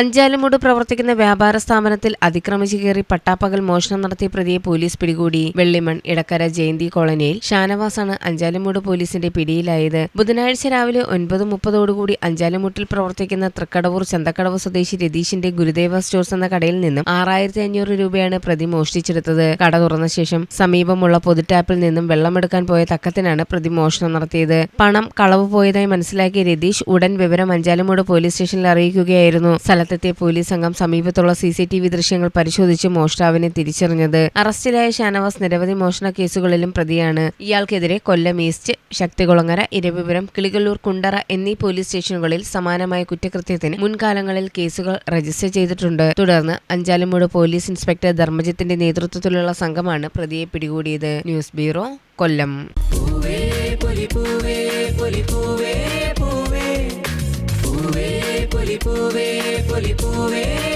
അഞ്ചാലുമൂട് പ്രവർത്തിക്കുന്ന വ്യാപാര സ്ഥാപനത്തിൽ അതിക്രമിച്ചു കയറി പട്ടാപ്പകൽ മോഷണം നടത്തിയ പ്രതിയെ പോലീസ് പിടികൂടി. വെള്ളിമൺ ഇടക്കര ജയന്തി കോളനിയിൽ ഷാനവാസാണ് അഞ്ചാലുമൂട് പോലീസിന്റെ പിടിയിലായത്. ബുധനാഴ്ച രാവിലെ ഒൻപത് മുപ്പതോടുകൂടി അഞ്ചാലുമൂട്ടിൽ പ്രവർത്തിക്കുന്ന തൃക്കടവൂർ ചന്തക്കടവ് സ്വദേശി രതീഷിന്റെ ഗുരുദേവ സ്റ്റോഴ്സ് എന്ന കടയിൽ നിന്നും ആറായിരത്തി അഞ്ഞൂറ് രൂപയാണ് പ്രതി മോഷ്ടിച്ചെടുത്തത്. കട തുറന്ന ശേഷം സമീപമുള്ള പൊതുടാപ്പിൽ നിന്നും വെള്ളമെടുക്കാൻ പോയ തക്കത്തിനാണ് പ്രതി മോഷണം നടത്തിയത്. പണം കളവ് പോയതായി മനസ്സിലാക്കിയ രതീഷ് ഉടൻ വിവരം അഞ്ചാലുമൂട് പോലീസ് സ്റ്റേഷനിൽ അറിയിക്കുകയായിരുന്നു. സ്ഥലത്തെത്തിയ പോലീസ് സംഘം സമീപത്തുള്ള സി സി ടി വി ദൃശ്യങ്ങൾ പരിശോധിച്ച് മോഷ്ടാവിനെ തിരിച്ചറിഞ്ഞത്. അറസ്റ്റിലായ ഷാനവാസ് നിരവധി മോഷണ കേസുകളിലും പ്രതിയാണ്. ഇയാൾക്കെതിരെ കൊല്ലം ഈസ്റ്റ് ശക്തികുളങ്ങര ഇരവിപുരം കിളികല്ലൂർ കുണ്ടറ എന്നീ പോലീസ് സ്റ്റേഷനുകളിൽ സമാനമായ കുറ്റകൃത്യത്തിന് മുൻകാലങ്ങളിൽ കേസുകൾ രജിസ്റ്റർ ചെയ്തിട്ടുണ്ട്. തുടർന്ന് അഞ്ചാലുമൂട് പോലീസ് ഇൻസ്പെക്ടർ ധർമ്മജിത്തിന്റെ നേതൃത്വത്തിലുള്ള സംഘമാണ് പ്രതിയെ പിടികൂടിയത്. News bureau Kollam. പൂവേ ஒளி பூவே.